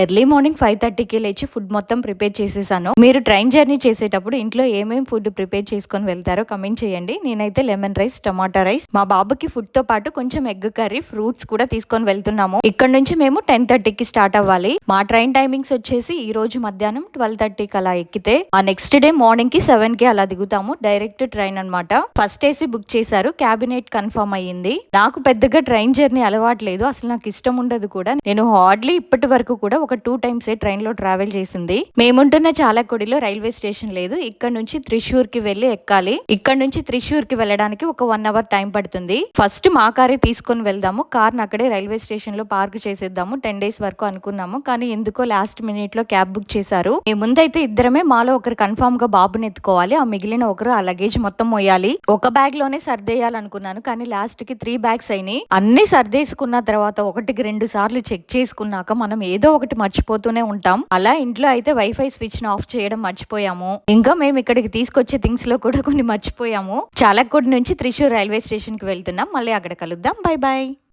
Early morning five థర్టీకి లేచి food మొత్తం ప్రిపేర్ చేసేసాను. మీరు ట్రైన్ జర్నీ చేసేటప్పుడు ఇంట్లో ఏమేమి ఫుడ్ ప్రిపేర్ చేసుకొని వెళ్తారో కమెంట్ చేయండి. నేనైతే లెమన్ రైస్ టమాటా రైస్ మా బాబుకి ఫుడ్తో పాటు కొంచెం ఎగ్ కర్రీ ఫ్రూట్స్ కూడా తీసుకొని వెళ్తున్నాము. ఇక్కడ నుంచి మేము టెన్ థర్టీకి స్టార్ట్ అవ్వాలి. మా ట్రైన్ టైమింగ్స్ వచ్చేసి ఈ రోజు మధ్యాహ్నం ట్వెల్వ్ థర్టీకి అలా ఎక్కితే ఆ నెక్స్ట్ డే మార్నింగ్కి సెవెన్కి అలా దిగుతాము. డైరెక్ట్ ట్రైన్ అనమాట ఫస్ట్ ఏసీ బుక్ చేశారు. క్యాబినెట్ కన్ఫర్మ్ అయ్యింది. నాకు పెద్దగా ట్రైన్ జర్నీ అలవాట్లేదు అసలు నాకు ఇష్టం ఉండదు కూడా. నేను హార్డ్లీ ఇప్పటి వరకు కూడా ఒక టూ టైమ్స్ ఏ ట్రైన్లో ట్రావెల్ చేసింది. మేముంటున్న చాలకుడిలో రైల్వే స్టేషన్ లేదు. ఇక్కడ నుంచి త్రిశూర్కి వెళ్ళి ఎక్కాలి. ఇక్కడ నుంచి త్రిశూర్కి వెళ్ళడానికి ఒక వన్ అవర్ టైం పడుతుంది. ఫస్ట్ మా కారే తీసుకొని వెళ్దాము. కార్ అక్కడే రైల్వే స్టేషన్లో పార్క్ చేసేద్దాము. టెన్ డేస్ వరకు అనుకున్నాము. కానీ ఎందుకో లాస్ట్ మినిట్లో క్యాబ్ బుక్ చేశారు. మీ ముందైతే ఇద్దరమే మాలో ఒకరు కన్ఫామ్గా బాబుని ఎత్తుకోవాలి. ఆ మిగిలిన ఒకరు ఆ లగేజ్ మొత్తం మోయాలి. ఒక బ్యాగ్లోనే సర్దేయాలనుకున్నాను. కానీ లాస్ట్కి త్రీ బ్యాగ్స్ అయినాయి. అన్ని సర్దేసుకున్న తర్వాత ఒకటికి రెండు సార్లు చెక్ చేసుకున్నాక మనం ఏదో ఒకటి పెట్టి మర్చిపోతూనే ఉంటాం. అలా ఇంట్లో అయితే వైఫై స్విచ్ ఆఫ్ చేయడం మర్చిపోయాము. ఇంకా మేము ఇక్కడికి తీసుకొచ్చే థింగ్స్లో కూడా కొన్ని మర్చిపోయాము. చాలక్కూడి నుంచి త్రిశూర్ రైల్వే స్టేషన్కి వెళ్తున్నాం. మళ్ళీ అక్కడ కలుద్దాం. Bye bye